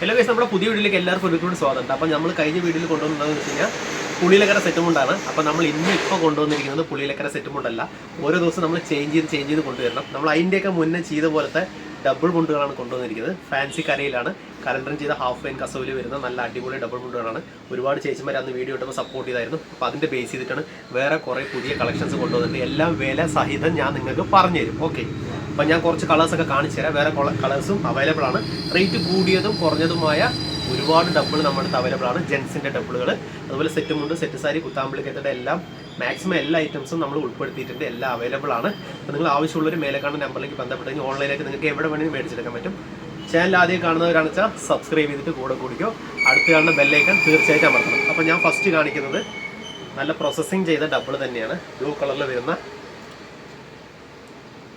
Hello guys നമ്മുടെ പുതിയ വീഡിയോയിലേക്ക് എല്ലാവർക്കും ഒരുപാട് സ്വാഗതം. അപ്പോൾ നമ്മൾ കഴിഞ്ഞ വീഡിയോയിൽ കൊണ്ടുവന്നതെന്ന് വെച്ച് കഴിഞ്ഞാൽ പുളിയിലക്കര സെറ്റ് മുണ്ടാണ് അപ്പോൾ നമ്മൾ ഇന്ന് ഇപ്പോൾ കൊണ്ടുവന്നിരിക്കുന്നത് പുളിയിലക്കര സെറ്റ് മുണ്ടല്ല ഓരോ ദിവസം നമ്മൾ ചേഞ്ച് ചെയ്ത് ചേഞ്ച് ചെയ്ത് കൊണ്ടുവരണം. നമ്മൾ അതിന്റെയൊക്കെ മുന്നേ ചെയ്ത പോലത്തെ ഡബിൾ മുണ്ടുകളാണ് കൊണ്ടുവന്നിരിക്കുന്നത്. ഫാൻസി കരയിലാണ്. കലണ്ടർ ചെയ്ത ഹാഫ് ലൈൻ കസവിൽ വരുന്ന നല്ല അടിപൊളി ഡബിൾ മുണ്ടുകളാണ്. ഒരുപാട് ചേച്ചിമാർ അന്ന് വീഡിയോ ഇട്ടപ്പോൾ സപ്പോർട്ട് ചെയ്തായിരുന്നു. അപ്പോൾ അതിന്റെ ബേസ് ചെയ്തിട്ടാണ് വേറെ കുറേ പുതിയ കളക്ഷൻസ് കൊണ്ടുവന്നിട്ട് എല്ലാം വില സഹിതം ഞാൻ നിങ്ങൾക്ക് പറഞ്ഞുതരും. ഓക്കെ അപ്പം ഞാൻ കുറച്ച് കളേഴ്സൊക്കെ കാണിച്ചു തരാം. വേറെ കളേഴ്സും അവൈലബിൾ ആണ്. റേറ്റ് കൂടിയതും കുറഞ്ഞതുമായ ഒരുപാട് ഡബിൾ നമ്മുടെ അടുത്ത് അവൈലബിൾ ആണ്. ജെൻസിന്റെ ഡബിളുകൾ അതുപോലെ സെറ്റ് മുണ്ട് സെറ്റ് സാരി കുത്താമ്പിളിക്കത്തയുടെ എല്ലാം മാക്സിമം എല്ലാ ഐറ്റംസും നമ്മൾ ഉൾപ്പെടുത്തിയിട്ടുണ്ട്. എല്ലാം അവൈലബിൾ ആണ്. അപ്പോൾ നിങ്ങൾ ആവശ്യമുള്ളൊരു മേലെ കാണുന്ന നമ്പറിലേക്ക് ബന്ധപ്പെട്ടെങ്കിൽ ഓൺലൈനായിട്ട് നിങ്ങൾക്ക് എവിടെ വേണമെങ്കിലും മേടിച്ചെടുക്കാൻ പറ്റും. ചാനൽ ആദ്യം കാണുന്നവരാണെന്ന് വെച്ചാൽ സബ്സ്ക്രൈബ് ചെയ്തിട്ട് കൂടെ കൂടിക്കോ. അടുത്ത് കാണുന്ന ബെല്ലൈക്കൺ തീർച്ചയായിട്ടും അമർത്തണം. അപ്പോൾ ഞാൻ ഫസ്റ്റ് കാണിക്കുന്നത് നല്ല പ്രോസസ്സിങ് ചെയ്ത ഡബിൾ തന്നെയാണ്. ബ്ലൂ കളറിൽ വരുന്ന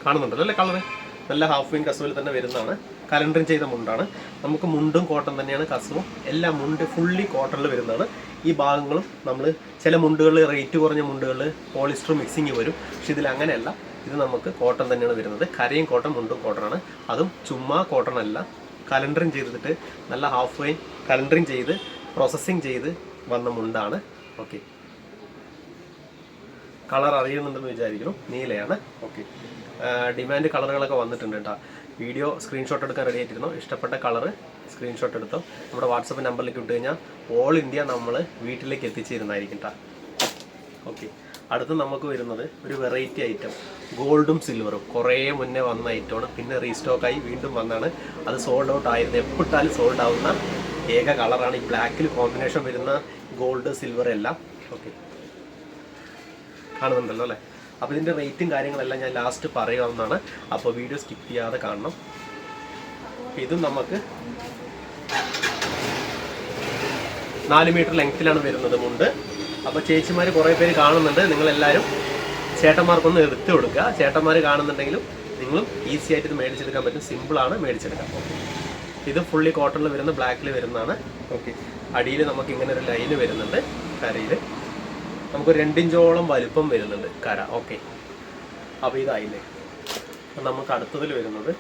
കാണുന്നുണ്ടല്ലോ അല്ലേ കളറ്? നല്ല ഹാഫ് വിൻ കസുവിൽ തന്നെ വരുന്നതാണ്. കലണ്ടറും ചെയ്ത മുണ്ടാണ്. നമുക്ക് മുണ്ടും കോട്ടൺ തന്നെയാണ് കസുവും. എല്ലാ മുണ്ട് ഫുള്ളി കോട്ടണിൽ വരുന്നതാണ്. ഈ ഭാഗങ്ങളും നമ്മൾ ചില മുണ്ടുകളിൽ റേറ്റ് കുറഞ്ഞ മുണ്ടുകളിൽ പോളിസ്റ്റർ മിക്സിങ് വരും. പക്ഷെ ഇതിൽ അങ്ങനെയല്ല. ഇത് നമുക്ക് കോട്ടൺ തന്നെയാണ് വരുന്നത്. കരയും കോട്ടൺ മുണ്ടും കോട്ടണാണ് അതും ചുമ്മാ കോട്ടൺ അല്ല. കലണ്ടറും ചെയ്തിട്ട് നല്ല ഹാഫ് വൈൻ കലണ്ടറിങ് ചെയ്ത് പ്രോസസ്സിങ് ചെയ്ത് വന്ന മുണ്ടാണ്. ഓക്കെ കളർ അറിയുന്നുണ്ടെന്ന് വിചാരിക്കുന്നു. നീലയാണ്. ഓക്കെ. ഡിമാൻഡ് കളറുകളൊക്കെ വന്നിട്ടുണ്ട് കേട്ടോ. വീഡിയോ സ്ക്രീൻഷോട്ട് എടുക്കാൻ റെഡി ആയിട്ടിരുന്നു ഇഷ്ടപ്പെട്ട കളർ സ്ക്രീൻഷോട്ട് എടുത്തോ. നമ്മുടെ വാട്സപ്പ് നമ്പറിലേക്ക് ഇട്ട് കഴിഞ്ഞാൽ ഓൾ ഇന്ത്യ നമ്മൾ വീട്ടിലേക്ക് എത്തിച്ചേരുന്നതായിരിക്കും കേട്ടോ ഓക്കെ. അടുത്ത് നമുക്ക് വരുന്നത് ഒരു വെറൈറ്റി ഐറ്റം ഗോൾഡും സിൽവറും കുറേ മുന്നേ വന്ന ഐറ്റമാണ് പിന്നെ റീസ്റ്റോക്കായി വീണ്ടും വന്നാണ്. അത് സോൾഡ് ഔട്ട് ആയിരുന്നു എപ്പിട്ടാലും സോൾഡ് ആവുന്ന ഏക കളറാണ് ഈ ബ്ലാക്കിൽ കോമ്പിനേഷൻ വരുന്ന ഗോൾഡ് സിൽവർ എല്ലാം. ഓക്കെ. കാണുന്നുണ്ടല്ലോ അല്ലേ? അപ്പോൾ ഇതിന്റെ റേറ്റും കാര്യങ്ങളെല്ലാം ഞാൻ ലാസ്റ്റ് പറയാവുന്നതാണ്. അപ്പോൾ വീഡിയോ സ്കിപ്പ് ചെയ്യാതെ കാണണം. ഇതും നമുക്ക് നാല് മീറ്റർ ലെങ്ത്തിലാണ് വരുന്നത് മുണ്ട്. അപ്പോൾ ചേച്ചിമാർ കുറേ പേര് കാണുന്നുണ്ട്. നിങ്ങളെല്ലാവരും ചേട്ടന്മാർക്കൊന്ന് എടുത്തു കൊടുക്കുക. ചേട്ടന്മാർ കാണുന്നുണ്ടെങ്കിലും നിങ്ങളും ഈസി ആയിട്ട് ഇത് മേടിച്ചെടുക്കാൻ പറ്റും. സിമ്പിളാണ് മേടിച്ചെടുക്കാം ഓക്കെ ഇത് ഫുള്ളി കോട്ടണിൽ വരുന്ന ബ്ലാക്കിൽ വരുന്നതാണ്. ഓക്കെ അടിയിൽ നമുക്ക് ഇങ്ങനെ ഒരു ലൈന് വരുന്നുണ്ട്. കരയിൽ നമുക്ക് രണ്ടിഞ്ചോളം വലുപ്പം വരുന്നുണ്ട് കര. ഓക്കെ അപ്പോൾ ഇതായില്ലേ? നമുക്ക് അടുത്തതിൽ വരുന്നത്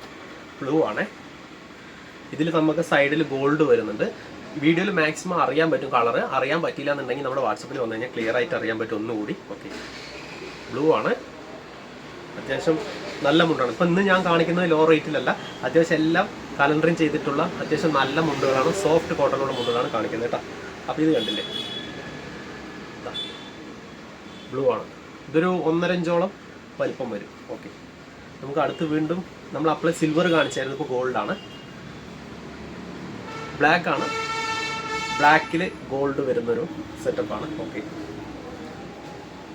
ബ്ലൂ ആണേ. ഇതിൽ നമുക്ക് സൈഡിൽ ഗോൾഡ് വരുന്നുണ്ട്. വീഡിയോയിൽ മാക്സിമം അറിയാൻ പറ്റും കളർ അറിയാൻ പറ്റില്ല എന്നുണ്ടെങ്കിൽ നമ്മുടെ വാട്സപ്പിൽ വന്നു കഴിഞ്ഞാൽ ക്ലിയർ ആയിട്ട് അറിയാൻ പറ്റും ഒന്നുകൂടി. ഓക്കെ ബ്ലൂ ആണ്. അത്യാവശ്യം നല്ല മുണ്ടാണ്. ഇപ്പം ഇന്ന് ഞാൻ കാണിക്കുന്നത് ലോ റേറ്റിലല്ല അത്യാവശ്യം എല്ലാം കലണ്ടറിങ് ചെയ്തിട്ടുള്ള അത്യാവശ്യം നല്ല മുണ്ടുകളാണ്. സോഫ്റ്റ് കോട്ടണുള്ള മുണ്ടുകളാണ് കാണിക്കുന്നത് കേട്ടോ. അപ്പോൾ ഇത് കണ്ടില്ലേ? ബ്ലൂ ആണ്. ഇതൊരു ഒന്നരഞ്ചോളം വലിപ്പം വരും. ഓക്കെ നമുക്ക് അടുത്ത് വീണ്ടും നമ്മൾ അപ്ലൈ സിൽവർ കാണിച്ചായിരുന്നു. ഇപ്പോൾ ഗോൾഡാണ് ബ്ലാക്ക് ആണ്. ബ്ലാക്കിൽ ഗോൾഡ് വരുന്നൊരു സെറ്റപ്പാണ് ഓക്കെ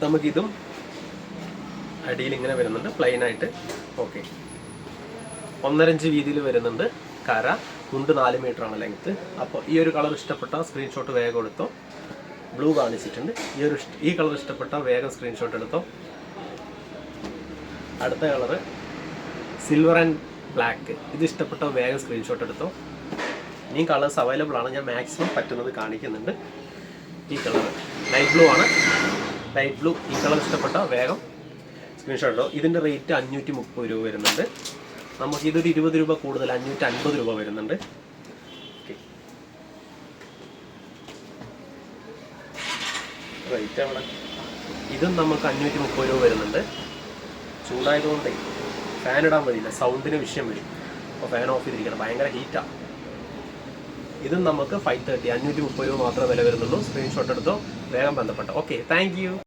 നമുക്കിതും അടിയിൽ ഇങ്ങനെ വരുന്നുണ്ട്. പ്ലെയിൻ ആയിട്ട്. ഓക്കെ ഒന്നരഞ്ച് വീതിയിൽ വരുന്നുണ്ട്. കര. മുണ്ട് നാല് മീറ്റർ ആണ് ലെങ്ത്ത് അപ്പോൾ ഈ ഒരു കളർ ഇഷ്ടപ്പെട്ട സ്ക്രീൻഷോട്ട് വേഗം എടുത്തോ. ബ്ലൂ കാണിച്ചിട്ടുണ്ട്. ഈ ഒരു ഈ കളർ ഇഷ്ടപ്പെട്ട വേഗം സ്ക്രീൻഷോട്ട് എടുത്തോ. അടുത്ത കളറ് സിൽവർ ആൻഡ് ബ്ലാക്ക് ഇത് ഇഷ്ടപ്പെട്ട വേഗം സ്ക്രീൻഷോട്ട് എടുത്തോ. ഈ കളേഴ്സ് അവൈലബിൾ ആണ്. ഞാൻ മാക്സിമം പറ്റുന്നത് കാണിക്കുന്നുണ്ട്. ഈ കളർ ലൈറ്റ് ബ്ലൂ ആണ്. ലൈറ്റ് ബ്ലൂ ഈ കളർ ഇഷ്ടപ്പെട്ട വേഗം സ്ക്രീൻഷോട്ട് എടുത്തോ. ഇതിന്റെ റേറ്റ് അഞ്ഞൂറ്റി മുപ്പത് രൂപ വരുന്നുണ്ട്. നമുക്ക് ഇതൊരു ഇരുപത് രൂപ കൂടുതൽ അഞ്ഞൂറ്റി അൻപത് രൂപ വരുന്നുണ്ട്. റേറ്റ് അവിടെ ഇതും നമുക്ക് അഞ്ഞൂറ്റി മുപ്പത് രൂപ വരുന്നുണ്ട്. ചൂടായതുകൊണ്ട് ഫാൻ ഇടാൻ വരില്ല സൗണ്ടിന് വിഷയം വരും. അപ്പോൾ ഫാൻ ഓഫ് ചെയ്തിരിക്കണം. ഭയങ്കര ഹീറ്റാണ് ഇതും നമുക്ക് ഫൈവ് തേർട്ടി അഞ്ഞൂറ്റി മുപ്പത് രൂപ മാത്രമേ വില വരുന്നുള്ളൂ. സ്ക്രീൻഷോട്ട് എടുത്തോ വേഗം ബന്ധപ്പെട്ടോ. Okay thank